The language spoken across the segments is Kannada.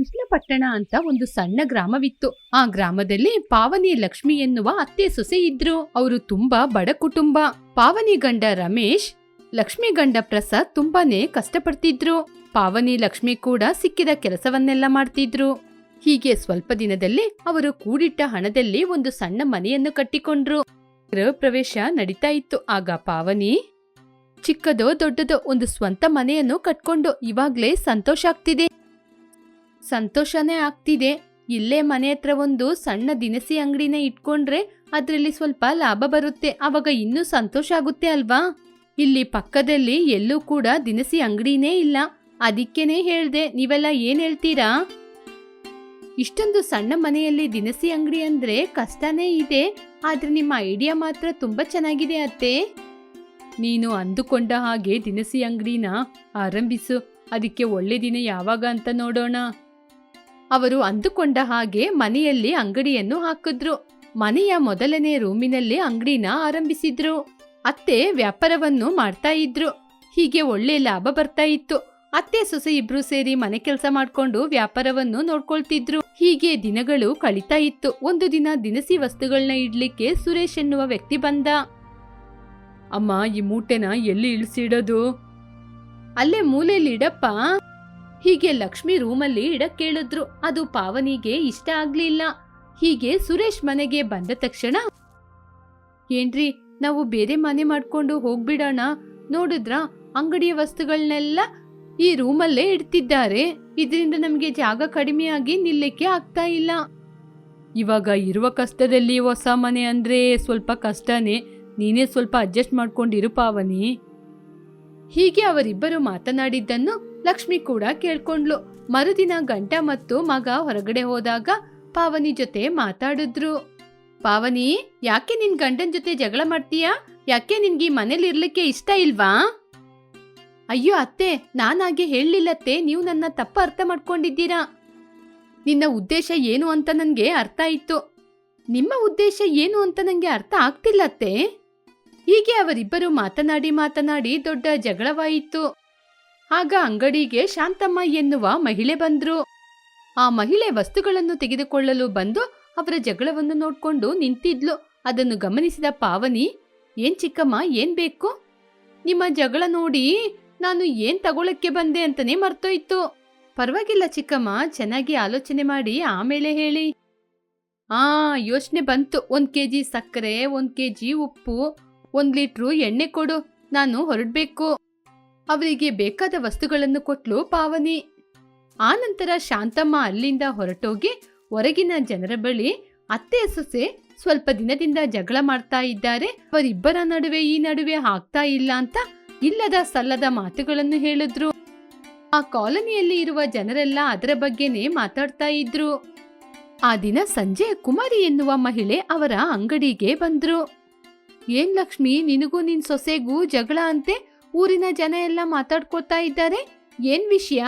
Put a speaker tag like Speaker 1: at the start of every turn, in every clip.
Speaker 1: ಕೃಷ್ಣಪಟ್ಟಣ ಅಂತ ಒಂದು ಸಣ್ಣ ಗ್ರಾಮವಿತ್ತು. ಆ ಗ್ರಾಮದಲ್ಲಿ ಪಾವನಿ ಲಕ್ಷ್ಮಿ ಎನ್ನುವ ಅತ್ತೆ ಸೊಸೆ ಇದ್ರು. ಅವರು ತುಂಬಾ ಬಡ ಕುಟುಂಬ. ಪಾವನಿ ಗಂಡ ರಮೇಶ್, ಲಕ್ಷ್ಮಿ ಗಂಡ ಪ್ರಸಾದ್ ತುಂಬಾನೇ ಕಷ್ಟಪಡ್ತಿದ್ರು. ಪಾವನಿ ಲಕ್ಷ್ಮಿ ಕೂಡ ಸಿಕ್ಕಿದ ಕೆಲಸವನ್ನೆಲ್ಲ ಮಾಡ್ತಿದ್ರು. ಹೀಗೆ ಸ್ವಲ್ಪ ದಿನದಲ್ಲಿ ಅವರು ಕೂಡಿಟ್ಟ ಹಣದಲ್ಲಿ ಒಂದು ಸಣ್ಣ ಮನೆಯನ್ನು ಕಟ್ಟಿಕೊಂಡ್ರು. ಗೃಹ ಪ್ರವೇಶ ನಡೀತಾ ಇತ್ತು. ಆಗ ಪಾವನಿ, ಚಿಕ್ಕದೋ ದೊಡ್ಡದೋ ಒಂದು ಸ್ವಂತ ಮನೆಯನ್ನು ಕಟ್ಕೊಂಡು ಇವಾಗ್ಲೇ ಸಂತೋಷ ಆಗ್ತಿದೆ. ಸಂತೋಷನೇ ಆಗ್ತಿದೆ. ಇಲ್ಲೇ ಮನೆ ಹತ್ರ ಒಂದು ಸಣ್ಣ ದಿನಸಿ ಅಂಗಡಿನ ಇಟ್ಕೊಂಡ್ರೆ ಅದರಲ್ಲಿ ಸ್ವಲ್ಪ ಲಾಭ ಬರುತ್ತೆ. ಅವಾಗ ಇನ್ನೂ ಸಂತೋಷ ಆಗುತ್ತೆ ಅಲ್ವಾ? ಇಲ್ಲಿ ಪಕ್ಕದಲ್ಲಿ ಎಲ್ಲೂ ಕೂಡ ದಿನಸಿ ಅಂಗಡಿನೇ ಇಲ್ಲ. ಅದಕ್ಕೇನೆ ಹೇಳ್ದೆ, ನೀವೆಲ್ಲ ಏನ್ ಹೇಳ್ತೀರಾ? ಇಷ್ಟೊಂದು ಸಣ್ಣ ಮನೆಯಲ್ಲಿ ದಿನಸಿ ಅಂಗಡಿ ಅಂದ್ರೆ ಕಷ್ಟನೇ ಇದೆ. ಆದ್ರೆ ನಿಮ್ಮ ಐಡಿಯಾ ಮಾತ್ರ ತುಂಬಾ ಚೆನ್ನಾಗಿದೆ ಅತ್ತೆ. ನೀನು ಅಂದುಕೊಂಡ ಹಾಗೆ ದಿನಸಿ ಅಂಗಡಿನ ಆರಂಭಿಸು. ಅದಕ್ಕೆ ಒಳ್ಳೆ ದಿನ ಯಾವಾಗ ಅಂತ ನೋಡೋಣ. ಅವರು ಅಂದುಕೊಂಡ ಹಾಗೆ ಮನೆಯಲ್ಲಿ ಅಂಗಡಿಯನ್ನು ಹಾಕಿದ್ರು. ಮನೆಯ ಮೊದಲನೇ ರೂಮಿನಲ್ಲಿ ಅಂಗಡಿನ ಆರಂಭಿಸಿದ್ರು. ಅತ್ತೆ ವ್ಯಾಪಾರವನ್ನು ಮಾಡ್ತಾ ಇದ್ರು. ಹೀಗೆ ಒಳ್ಳೆ ಲಾಭ ಬರ್ತಾ ಇತ್ತು. ಅತ್ತೆ ಸೊಸೆ ಇಬ್ರು ಸೇರಿ ಮನೆ ಕೆಲಸ ಮಾಡ್ಕೊಂಡು ವ್ಯಾಪಾರವನ್ನು ನೋಡ್ಕೊಳ್ತಿದ್ರು. ಹೀಗೆ ದಿನಗಳು ಕಳೀತಾ ಇತ್ತು. ಒಂದು ದಿನ ದಿನಸಿ ವಸ್ತುಗಳನ್ನ ಇಡ್ಲಿಕ್ಕೆ ಸುರೇಶ್ ಎನ್ನುವ ವ್ಯಕ್ತಿ ಬಂದ. ಅಮ್ಮ, ಈ ಮೂಟೆನ ಎಲ್ಲಿ ಇಳಿಸಿಡೋದು? ಅಲ್ಲೇ ಮೂಲೆಯಲ್ಲಿ ಇಡಪ್ಪ ಹೀಗೆ ಲಕ್ಷ್ಮಿ ರೂಮಲ್ಲಿ ಇಡಕ್ ಕೇಳಿದ್ರು ಅದು ಪಾವನಿಗೆ ಇಷ್ಟ ಆಗ್ಲಿಲ್ಲ. ಹೀಗೆ ಸುರೇಶ್ ಮನೆಗೆ ಬಂದ ತಕ್ಷಣ, ಏನ್ರಿ, ನಾವು ಬೇರೆ ಮನೆ ಮಾಡ್ಕೊಂಡು ಹೋಗ್ಬಿಡೋಣ. ನೋಡಿದ್ರ ಅಂಗಡಿಯ ವಸ್ತುಗಳನ್ನೆಲ್ಲ ಈ ರೂಮಲ್ಲೇ ಇಡ್ತಿದ್ದಾರೆ. ಇದರಿಂದ ನಮಗೆ ಜಾಗ ಕಡಿಮೆಯಾಗಿ ನಿಲ್ಲಕ್ಕೆ ಆಗ್ತಾ ಇಲ್ಲ. ಇವಾಗ ಇರುವ ಕಷ್ಟದಲ್ಲಿ ಹೊಸ ಮನೆ ಅಂದ್ರೆ ಸ್ವಲ್ಪ ಕಷ್ಟನೇ. ನೀನೇ ಸ್ವಲ್ಪ ಅಡ್ಜಸ್ಟ್ ಮಾಡ್ಕೊಂಡಿರು ಪಾವನಿ. ಹೀಗೆ ಅವರಿಬ್ಬರು ಮಾತನಾಡಿದ್ದನ್ನು ಲಕ್ಷ್ಮಿ ಕೂಡ ಕೇಳ್ಕೊಂಡ್ಲು ಮರುದಿನ ಗಂಟ ಮತ್ತು ಮಗ ಹೊರಗಡೆ ಹೋದಾಗ ಪಾವನಿ ಜೊತೆ ಮಾತಾಡಿದ್ರು. ಪಾವನಿ, ಯಾಕೆ ನಿನ್ ಗಂಡನ್ ಜೊತೆ ಜಗಳ ಮಾಡ್ತೀಯಾ? ಯಾಕೆ ನಿನ್ಗೆ ಮನೇಲಿ ಇರ್ಲಿಕ್ಕೆ ಇಷ್ಟ ಇಲ್ವಾ? ಅಯ್ಯೋ ಅತ್ತೆ ನಾನಾಗೆ ಹೇಳಲಿಲ್ಲತ್ತೆ. ನೀವು ನನ್ನ ತಪ್ಪ ಅರ್ಥ ಮಾಡ್ಕೊಂಡಿದ್ದೀರಾ? ನಿನ್ನ ಉದ್ದೇಶ ಏನು ಅಂತ ನನಗೆ ಅರ್ಥ ಆಯ್ತು. ನಿಮ್ಮ ಉದ್ದೇಶ ಏನು ಅಂತ ನನಗೆ ಅರ್ಥ ಆಗ್ತಿಲ್ಲತ್ತೆ. ಹೀಗೆ ಅವರಿಬ್ಬರು ಮಾತನಾಡಿ ಮಾತನಾಡಿ ದೊಡ್ಡ ಜಗಳವಾಯಿತು. ಆಗ ಅಂಗಡಿಗೆ ಶಾಂತಮ್ಮ ಎನ್ನುವ ಮಹಿಳೆ ಬಂದ್ರು. ಆ ಮಹಿಳೆ ವಸ್ತುಗಳನ್ನು ತೆಗೆದುಕೊಳ್ಳಲು ಬಂದು ಅವರ ಜಗಳವನ್ನು ನೋಡ್ಕೊಂಡು ನಿಂತಿದ್ಲು. ಅದನ್ನು ಗಮನಿಸಿದ ಪಾವನಿ, ಏನ್ ಚಿಕ್ಕಮ್ಮ, ಏನ್ ಬೇಕು? ನಿಮ್ಮ ಜಗಳ ನೋಡಿ ನಾನು ಏನ್ ತಗೊಳಕ್ಕೆ ಬಂದೆ ಅಂತಾನೆ ಮರ್ತೋಯ್ತು. ಪರವಾಗಿಲ್ಲ ಚಿಕ್ಕಮ್ಮ, ಚೆನ್ನಾಗಿ ಆಲೋಚನೆ ಮಾಡಿ, ಆಮೇಲೆ ಹೇಳಿ. ಆ, ಯೋಚನೆ ಬಂತು. ಒಂದ್ ಕೆಜಿ ಸಕ್ಕರೆ, ಒಂದ್ ಕೆಜಿ ಉಪ್ಪು, ಒಂದ್ ಲೀಟ್ರು ಎಣ್ಣೆ ಕೊಡು. ನಾನು ಹೊರಡ್ಬೇಕು. ಅವರಿಗೆ ಬೇಕಾದ ವಸ್ತುಗಳನ್ನು ಕೊಟ್ಲು ಪಾವನಿ. ಆನಂತರ ಶಾಂತಮ್ಮ ಅಲ್ಲಿಂದ ಹೊರಟೋಗಿ ಹೊರಗಿನ ಜನರ ಬಳಿ ಅತ್ತೆ ಸೊಸೆ ಸ್ವಲ್ಪ ದಿನದಿಂದ ಜಗಳ ಮಾಡ್ತಾ ಇದ್ದಾರೆ. ಅವರಿಬ್ಬರ ನಡುವೆ ಈ ನಡುವೆ ಆಗ್ತಾ ಇಲ್ಲ ಅಂತ ಇಲ್ಲದ ಸಲ್ಲದ ಮಾತುಗಳನ್ನು ಹೇಳಿದ್ರು. ಆ ಕಾಲನಿಯಲ್ಲಿ ಇರುವ ಜನರೆಲ್ಲ ಅದರ ಬಗ್ಗೆನೇ ಮಾತಾಡ್ತಾ ಇದ್ರು. ಆ ದಿನ ಸಂಜೆ ಕುಮಾರಿ ಎನ್ನುವ ಮಹಿಳೆ ಅವರ ಅಂಗಡಿಗೆ ಬಂದ್ರು. ಏನ್ ಲಕ್ಷ್ಮಿ, ನಿನಗೂ ನಿನ್ ಸೊಸೆಗೂ ಜಗಳ ಅಂತೆ? ಊರಿನ ಜನ ಎಲ್ಲ ಮಾತಾಡ್ಕೊತಾ ಇದ್ದಾರೆ? ಏನ್ ವಿಷಯ?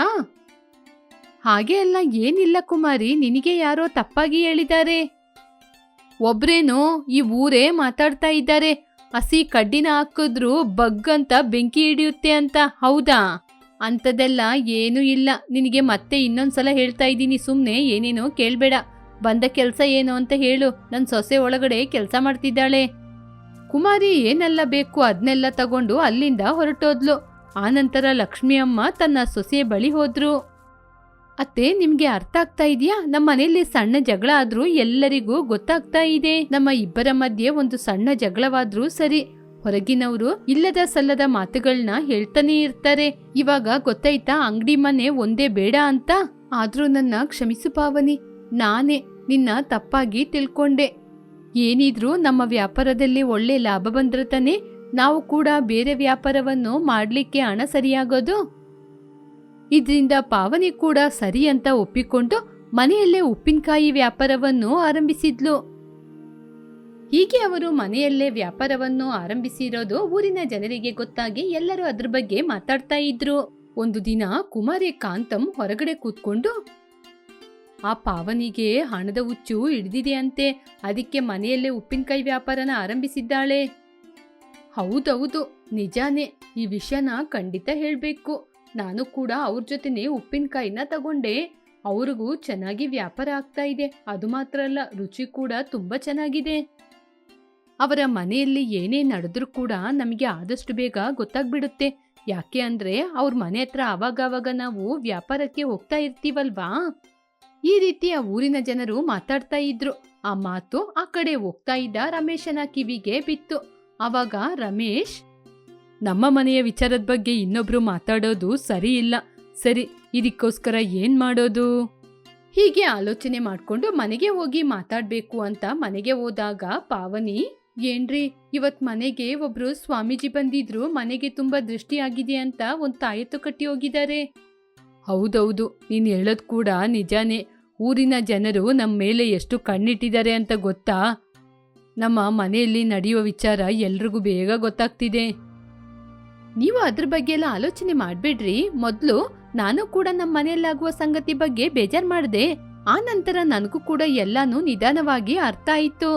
Speaker 1: ಹಾಗೆ ಎಲ್ಲ ಏನಿಲ್ಲ ಕುಮಾರಿ, ನಿನಗೆ ಯಾರೋ ತಪ್ಪಾಗಿ ಹೇಳಿದ್ದಾರೆ. ಒಬ್ರೇನೋ ಈ ಊರೇ ಮಾತಾಡ್ತಾ ಇದ್ದಾರೆ. ಹಸಿ ಕಡ್ಡಿನ ಹಾಕಿದ್ರು ಬಗ್ ಅಂತ ಬೆಂಕಿ ಹಿಡಿಯುತ್ತೆ ಅಂತ, ಹೌದಾ? ಅಂಥದ್ದೆಲ್ಲ ಏನೂ ಇಲ್ಲ. ನಿನಗೆ ಮತ್ತೆ ಇನ್ನೊಂದ್ಸಲ ಹೇಳ್ತಾ ಇದ್ದೀನಿ ಸುಮ್ಮನೆ ಏನೇನೋ ಕೇಳಬೇಡ. ಬಂದ ಕೆಲಸ ಏನು ಅಂತ ಹೇಳು. ನನ್ನ ಸೊಸೆ ಒಳಗಡೆ ಕೆಲಸ ಮಾಡ್ತಿದ್ದಾಳೆ. ಕುಮಾರಿ ಏನೆಲ್ಲ ಬೇಕು ಅದನ್ನೆಲ್ಲ ತಗೊಂಡು ಅಲ್ಲಿಂದ ಹೊರಟೋದ್ಲು. ಆನಂತರ ಲಕ್ಷ್ಮಿ ಅಮ್ಮ ತನ್ನ ಸೊಸೆ ಬಳಿ ಹೋದ್ರು. ಅತ್ತೆ, ನಿಮ್ಗೆ ಅರ್ಥ ಆಗ್ತಾ ಇದೆಯಾ? ನಮ್ಮ ಮನೆಯಲ್ಲಿ ಸಣ್ಣ ಜಗಳ ಆದ್ರೂ ಎಲ್ಲರಿಗೂ ಗೊತ್ತಾಗ್ತಾ ಇದೆ. ನಮ್ಮ ಇಬ್ಬರ ಮಧ್ಯೆ ಒಂದು ಸಣ್ಣ ಜಗಳವಾದ್ರೂ ಸರಿ. ಹೊರಗಿನವರು ಇಲ್ಲದ ಸಲ್ಲದ ಮಾತುಗಳನ್ನ ಹೇಳ್ತಾನೆ ಇರ್ತಾರೆ. ಇವಾಗ ಗೊತ್ತಾಯ್ತಾ ಅಂಗಡಿ ಮನೆ ಒಂದೇ ಬೇಡ ಅಂತ? ಆದ್ರೂ ನನ್ನ ಕ್ಷಮಿಸು ಪಾವನಿ. ನಾನೇ ನಿನ್ನ ತಪ್ಪಾಗಿ ತಿಳ್ಕೊಂಡೆ. ಏನಿದ್ರೂ ನಮ್ಮ ವ್ಯಾಪಾರದಲ್ಲಿ ಒಳ್ಳೆ ಲಾಭ ಬಂದ್ರೆ ತಾನೇ ನಾವು ಕೂಡ ಬೇರೆ ವ್ಯಾಪಾರವನ್ನು ಮಾಡಲಿಕ್ಕೆ ಹಣ ಸರಿಯಾಗೋದು? ಇದರಿಂದ ಪಾವನಿ ಕೂಡ ಸರಿ ಅಂತ ಒಪ್ಪಿಕೊಂಡು ಮನೆಯಲ್ಲೇ ಉಪ್ಪಿನಕಾಯಿ ವ್ಯಾಪಾರವನ್ನು ಆರಂಭಿಸಿದ್ಲು. ಹೀಗೆ ಅವರು ಮನೆಯಲ್ಲೇ ವ್ಯಾಪಾರವನ್ನು ಆರಂಭಿಸಿರೋದು ಊರಿನ ಜನರಿಗೆ ಗೊತ್ತಾಗಿ ಎಲ್ಲರೂ ಅದ್ರ ಬಗ್ಗೆ ಮಾತಾಡ್ತಾ ಇದ್ರು. ಒಂದು ದಿನ ಕುಮಾರಿ ಕಾಂತಂ ಹೊರಗಡೆ ಕೂತ್ಕೊಂಡು ಆ ಪಾವನಿಗೆ ಹಣದ ಹುಚ್ಚು ಹಿಡಿದಿದೆಯಂತೆ. ಅದಕ್ಕೆ ಮನೆಯಲ್ಲೇ ಉಪ್ಪಿನಕಾಯಿ ವ್ಯಾಪಾರನ ಆರಂಭಿಸಿದ್ದಾಳೆ. ಹೌದೌದು ನಿಜಾನೇ, ಈ ವಿಷಯನ ಖಂಡಿತ ಹೇಳಬೇಕು. ನಾನು ಕೂಡ ಅವ್ರ ಜೊತೆನೆ ಉಪ್ಪಿನಕಾಯಿನ ತಗೊಂಡೆ. ಅವ್ರಿಗೂ ಚೆನ್ನಾಗಿ ವ್ಯಾಪಾರ ಆಗ್ತಾ ಇದೆ. ಅದು ಮಾತ್ರ ಅಲ್ಲ, ರುಚಿ ಕೂಡ ತುಂಬಾ ಚೆನ್ನಾಗಿದೆ. ಅವರ ಮನೆಯಲ್ಲಿ ಏನೇ ನಡೆದ್ರೂ ಕೂಡ ನಮಗೆ ಆದಷ್ಟು ಬೇಗ ಗೊತ್ತಾಗ್ಬಿಡುತ್ತೆ. ಯಾಕೆ ಅಂದ್ರೆ ಅವ್ರ ಮನೆ ಹತ್ರ ಆವಾಗವಾಗ ನಾವು ವ್ಯಾಪಾರಕ್ಕೆ ಹೋಗ್ತಾ ಇರ್ತೀವಲ್ವಾ? ಈ ರೀತಿ ಆ ಊರಿನ ಜನರು ಮಾತಾಡ್ತಾ ಇದ್ರು. ಆ ಮಾತು ಆ ಕಡೆ ಹೋಗ್ತಾ ಇದ್ದ ರಮೇಶನ ಕಿವಿಗೆ ಬಿತ್ತು. ಅವಾಗ ರಮೇಶ್, ನಮ್ಮ ಮನೆಯ ವಿಚಾರದ ಬಗ್ಗೆ ಇನ್ನೊಬ್ರು ಮಾತಾಡೋದು ಸರಿ ಇಲ್ಲ. ಸರಿ, ಇದಕ್ಕೋಸ್ಕರ ಏನ್ ಮಾಡೋದು? ಹೀಗೆ ಆಲೋಚನೆ ಮಾಡ್ಕೊಂಡು ಮನೆಗೆ ಹೋಗಿ ಮಾತಾಡ್ಬೇಕು ಅಂತ ಮನೆಗೆ ಹೋದಾಗ ಪಾವನಿ, ಏನ್ರಿ, ಇವತ್ ಮನೆಗೆ ಒಬ್ರು ಸ್ವಾಮೀಜಿ ಬಂದಿದ್ರು, ಮನೆಗೆ ತುಂಬಾ ದೃಷ್ಟಿ ಆಗಿದೆ ಅಂತ ಒಂದು ತಾಯತ್ತು ಕಟ್ಟಿ ಹೋಗಿದ್ದಾರೆ. ಹೌದೌದು, ನೀನ್ ಹೇಳೋದ್ ಕೂಡ ನಿಜಾನೇ. ಊರಿನ ಜನರು ನಮ್ಮ ಮೇಲೆ ಎಷ್ಟು ಕಣ್ಣಿಟ್ಟಿದ್ದಾರೆ ಅಂತ ಗೊತ್ತಾ? ನಮ್ಮ ಮನೆಯಲ್ಲಿ ನಡೆಯುವ ವಿಚಾರ ಎಲ್ರಿಗೂ ಬೇಗ ಗೊತ್ತಾಗ್ತಿದೆ. ನೀವು ಅದ್ರ ಬಗ್ಗೆ ಎಲ್ಲ ಆಲೋಚನೆ ಮಾಡಬೇಡ್ರಿ. ಮೊದಲು ನಾನು ಕೂಡ ನಮ್ಮ ಮನೆಯಲ್ಲಾಗುವ ಸಂಗತಿ ಬಗ್ಗೆ ಬೇಜಾರ್ ಮಾಡಿದೆ. ಆ ನಂತರ ನನಗೂ ಕೂಡ ಎಲ್ಲಾನು ನಿಧಾನವಾಗಿ ಅರ್ಥ ಆಯಿತು.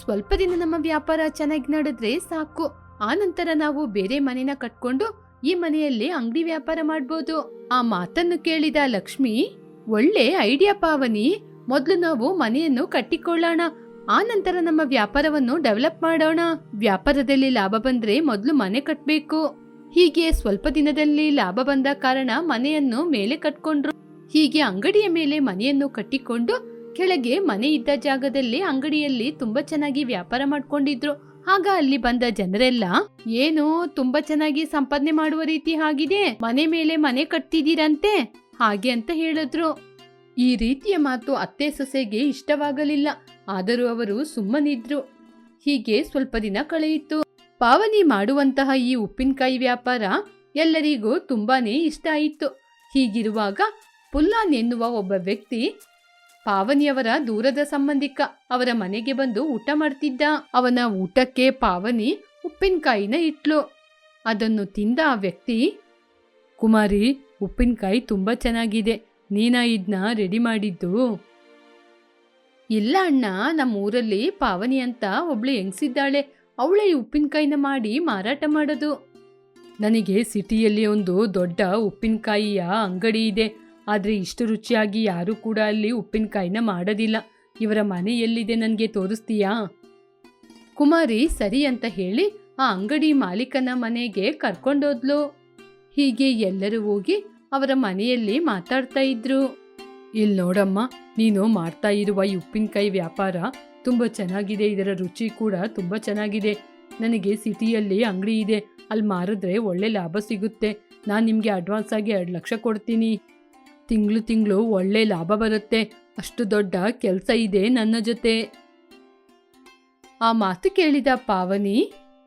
Speaker 1: ಸ್ವಲ್ಪ ದಿನ ನಮ್ಮ ವ್ಯಾಪಾರ ಚೆನ್ನಾಗಿ ನಡೆದ್ರೆ ಸಾಕು. ಆ ನಂತರ ನಾವು ಬೇರೆ ಮನೆನ ಕಟ್ಕೊಂಡು ಈ ಮನೆಯಲ್ಲಿ ಅಂಗಡಿ ವ್ಯಾಪಾರ ಮಾಡ್ಬೋದು. ಆ ಮಾತನ್ನು ಕೇಳಿದ ಲಕ್ಷ್ಮಿ ಒಳ್ಳೆ ಐಡಿಯಾ ಪಾವನಿ. ಮೊದಲು ನಾವು ಮನೆಯನ್ನು ಕಟ್ಟಿಕೊಳ್ಳೋಣ. ಆ ನಂತರ ನಮ್ಮ ವ್ಯಾಪಾರವನ್ನು ಡೆವಲಪ್ ಮಾಡೋಣ. ವ್ಯಾಪಾರದಲ್ಲಿ ಲಾಭ ಬಂದ್ರೆ ಮೊದಲು ಮನೆ ಕಟ್ಬೇಕು. ಹೀಗೆ ಸ್ವಲ್ಪ ದಿನದಲ್ಲಿ ಲಾಭ ಬಂದ ಕಾರಣ ಮನೆಯನ್ನು ಮೇಲೆ ಕಟ್ಕೊಂಡ್ರು. ಹೀಗೆ ಅಂಗಡಿಯ ಮೇಲೆ ಮನೆಯನ್ನು ಕಟ್ಟಿಕೊಂಡು ಕೆಳಗೆ ಮನೆ ಇದ್ದ ಜಾಗದಲ್ಲಿ ಅಂಗಡಿಯಲ್ಲಿ ತುಂಬಾ ಚೆನ್ನಾಗಿ ವ್ಯಾಪಾರ ಮಾಡ್ಕೊಂಡಿದ್ರು. ಆಗ ಅಲ್ಲಿ ಬಂದ ಜನರೆಲ್ಲ, ಏನು ತುಂಬಾ ಚೆನ್ನಾಗಿ ಸಂಪಾದನೆ ಮಾಡುವ ರೀತಿ ಆಗಿದೆ. ಮನೆ ಮೇಲೆ ಮನೆ ಕಟ್ತಿದ್ದೀರಂತೆ. ಹಾಗೆ ಅಂತ ಹೇಳಿದ್ರು. ಈ ರೀತಿಯ ಮಾತು ಅತ್ತೆ ಸೊಸೆಗೆ ಇಷ್ಟವಾಗಲಿಲ್ಲ. ಆದರೂ ಅವರು ಸುಮ್ಮನಿದ್ರು. ಹೀಗೆ ಸ್ವಲ್ಪ ದಿನ ಕಳೆಯಿತು. ಪಾವನಿ ಮಾಡುವಂತಹ ಈ ಉಪ್ಪಿನಕಾಯಿ ವ್ಯಾಪಾರ ಎಲ್ಲರಿಗೂ ತುಂಬಾನೇ ಇಷ್ಟ ಆಯಿತು. ಹೀಗಿರುವಾಗ ಪುಲ್ಲಾನ್ ಎನ್ನುವ ಒಬ್ಬ ವ್ಯಕ್ತಿ ಪಾವನಿಯವರ ದೂರದ ಸಂಬಂಧಿಕ ಅವರ ಮನೆಗೆ ಬಂದು ಊಟ ಮಾಡ್ತಿದ್ದ. ಅವನ ಊಟಕ್ಕೆ ಪಾವನಿ ಉಪ್ಪಿನಕಾಯಿನ ಇಟ್ಲು. ಅದನ್ನು ತಿಂದ ಆ ವ್ಯಕ್ತಿ, ಕುಮಾರಿ ಉಪ್ಪಿನಕಾಯಿ ತುಂಬ ಚೆನ್ನಾಗಿದೆ. ನೀನಾ ಇದನ್ನ ರೆಡಿ ಮಾಡಿದ್ದು? ಇಲ್ಲ ಅಣ್ಣ ನಮ್ಮ ಊರಲ್ಲಿ ಪಾವನಿ ಅಂತ ಒಬ್ಳು ಹೆಂಗ್ಸಿದ್ದಾಳೆ. ಅವಳೇ ಈ ಉಪ್ಪಿನಕಾಯಿನ ಮಾಡಿ ಮಾರಾಟ ಮಾಡೋದು. ನನಗೆ ಸಿಟಿಯಲ್ಲಿ ಒಂದು ದೊಡ್ಡ ಉಪ್ಪಿನಕಾಯಿಯ ಅಂಗಡಿ ಇದೆ. ಆದರೆ ಇಷ್ಟು ರುಚಿಯಾಗಿ ಯಾರೂ ಕೂಡ ಅಲ್ಲಿ ಉಪ್ಪಿನಕಾಯಿನ ಮಾಡೋದಿಲ್ಲ. ಇವರ ಮನೆ ಎಲ್ಲಿದೆ ನನಗೆ ತೋರಿಸ್ತೀಯಾ? ಕುಮಾರಿ, ಸರಿ ಅಂತ ಹೇಳಿ ಆ ಅಂಗಡಿ ಮಾಲೀಕನ ಮನೆಗೆ ಕರ್ಕೊಂಡೋದ್ಲು. ಹೀಗೆ ಎಲ್ಲರೂ ಹೋಗಿ ಅವರ ಮನೆಯಲ್ಲಿ ಮಾತಾಡ್ತಾ ಇದ್ರು. ಇಲ್ಲಿ ನೋಡಮ್ಮ, ನೀನು ಮಾಡ್ತಾ ಇರುವ ಈ ಉಪ್ಪಿನಕಾಯಿ ವ್ಯಾಪಾರ ತುಂಬ ಚೆನ್ನಾಗಿದೆ. ಇದರ ರುಚಿ ಕೂಡ ತುಂಬ ಚೆನ್ನಾಗಿದೆ. ನನಗೆ ಸಿಟಿಯಲ್ಲಿ ಅಂಗಡಿ ಇದೆ. ಅಲ್ಲಿ ಮಾರಿದ್ರೆ ಒಳ್ಳೆ ಲಾಭ ಸಿಗುತ್ತೆ. ನಾನು ನಿಮಗೆ ಅಡ್ವಾನ್ಸ್ ಆಗಿ ಎರಡು ಲಕ್ಷ ಕೊಡ್ತೀನಿ. ತಿಂಗಳು ತಿಂಗಳು ಒಳ್ಳೆ ಲಾಭ ಬರುತ್ತೆ. ಅಷ್ಟು ದೊಡ್ಡ ಕೆಲಸ ಇದೆ ನನ್ನ ಜೊತೆ. ಆ ಮಾತು ಕೇಳಿದ ಪಾವನಿ,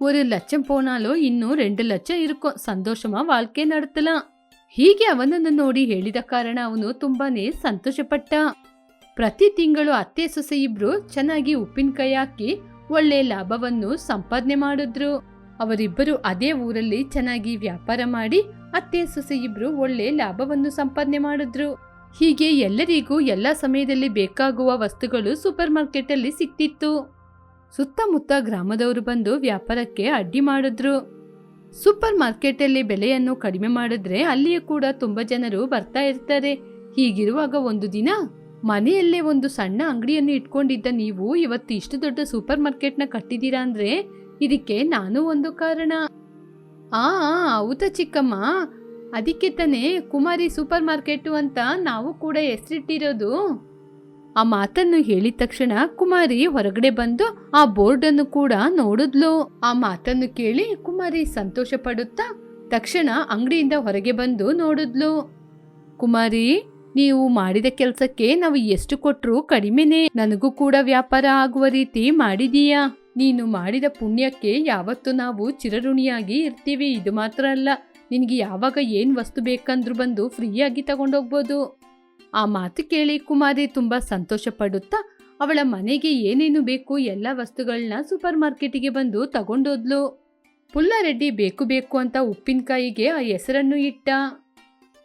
Speaker 1: ಒಂದು ಲಕ್ಷ போனாலும் ಇನ್ನೂ ರೆಂಡು ಲಕ್ಷ இருக்கும் சந்தோஷமா ವಾಲ್ಕೆ நடத்தலாம் ಹೀಗೆ ಅವನನ್ನು ನೋಡಿ ಹೇಳಿದ ಕಾರಣ ಅವನು ತುಂಬಾನೇ ಸಂತೋಷಪಟ್ಟ. ಪ್ರತಿ ತಿಂಗಳು ಅತ್ತೆ ಸೊಸೆ ಇಬ್ರು ಚೆನ್ನಾಗಿ ಉಪ್ಪಿನಕಾಯಿ ಹಾಕಿ ಒಳ್ಳೆ ಲಾಭವನ್ನು ಸಂಪಾದನೆ ಮಾಡಿದ್ರು. ಅವರಿಬ್ಬರು ಅದೇ ಊರಲ್ಲಿ ಚೆನ್ನಾಗಿ ವ್ಯಾಪಾರ ಮಾಡಿ ಅತ್ತೆ ಸೊಸೆ ಇಬ್ರು ಒಳ್ಳೆ ಲಾಭವನ್ನು ಸಂಪಾದನೆ ಮಾಡಿದ್ರು. ಹೀಗೆ ಎಲ್ಲರಿಗೂ ಎಲ್ಲ ಸಮಯದಲ್ಲಿ ಬೇಕಾಗುವ ವಸ್ತುಗಳು ಸೂಪರ್ ಮಾರ್ಕೆಟ್ ಅಲ್ಲಿ ಸಿಕ್ತಿತ್ತು. ಸುತ್ತಮುತ್ತ ಗ್ರಾಮದವರು ಬಂದು ವ್ಯಾಪಾರಕ್ಕೆ ಅಡ್ಡಿ ಮಾಡಿದ್ರು. ಸೂಪರ್ ಮಾರ್ಕೆಟಲ್ಲಿ ಬೆಲೆಯನ್ನು ಕಡಿಮೆ ಮಾಡಿದ್ರೆ ಅಲ್ಲಿಯೂ ಕೂಡ ತುಂಬಾ ಜನರು ಬರ್ತಾ ಇರ್ತಾರೆ. ಹೀಗಿರುವಾಗ ಒಂದು ದಿನ ಮನೆಯಲ್ಲೇ ಒಂದು ಸಣ್ಣ ಅಂಗಡಿಯನ್ನು ಇಟ್ಕೊಂಡಿದ್ದ ನೀವು ಇವತ್ತು ಇಷ್ಟು ದೊಡ್ಡ ಸೂಪರ್ ಮಾರ್ಕೆಟ್ನ ಕಟ್ಟಿದ್ದೀರಾ ಅಂದರೆ ಇದಕ್ಕೆ ನಾನು ಒಂದು ಕಾರಣ. ಆ ಹೌದ ಚಿಕ್ಕಮ್ಮ. ಅದಕ್ಕೆ ತಾನೇ ಕುಮಾರಿ ಸೂಪರ್ ಮಾರ್ಕೆಟು ಅಂತ ನಾವು ಕೂಡ ಹೆಸರಿಟ್ಟಿರೋದು. ಆ ಮಾತನ್ನು ಹೇಳಿದ ತಕ್ಷಣ ಕುಮಾರಿ ಹೊರಗಡೆ ಬಂದು ಆ ಬೋರ್ಡ್ ಅನ್ನು ಕೂಡ ನೋಡಿದ್ಲು. ಆ ಮಾತನ್ನು ಕೇಳಿ ಕುಮಾರಿ ಸಂತೋಷ ಪಡುತ್ತಾ ತಕ್ಷಣ ಅಂಗಡಿಯಿಂದ ಹೊರಗೆ ಬಂದು ನೋಡಿದ್ಲು. ಕುಮಾರಿ, ನೀವು ಮಾಡಿದ ಕೆಲಸಕ್ಕೆ ನಾವು ಎಷ್ಟು ಕೊಟ್ಟರೂ ಕಡಿಮೆನೆ. ನನಗೂ ಕೂಡ ವ್ಯಾಪಾರ ಆಗುವ ರೀತಿ ಮಾಡಿದೀಯಾ. ನೀನು ಮಾಡಿದ ಪುಣ್ಯಕ್ಕೆ ಯಾವತ್ತು ನಾವು ಚಿರಋಣಿಯಾಗಿ ಇರ್ತೀವಿ. ಇದು ಮಾತ್ರ ಅಲ್ಲ, ನಿನಗೆ ಯಾವಾಗ ಏನು ವಸ್ತು ಬೇಕಂದ್ರೂ ಬಂದು ಫ್ರೀಯಾಗಿ ತಗೊಂಡೋಗ್ಬೋದು. ಆ ಮಾತು ಕೇಳಿ ಕುಮಾರಿ ತುಂಬ ಸಂತೋಷಪಡುತ್ತಾ ಅವಳ ಮನೆಗೆ ಏನೇನು ಬೇಕು ಎಲ್ಲ ವಸ್ತುಗಳನ್ನ ಸೂಪರ್ ಮಾರ್ಕೆಟಿಗೆ ಬಂದು ತಗೊಂಡೋದ್ಲು. ಪುಲ್ಲಾರೆಡ್ಡಿ ಬೇಕು ಬೇಕು ಅಂತ ಉಪ್ಪಿನಕಾಯಿಗೆ ಆ ಹೆಸರನ್ನು ಇಟ್ಟ.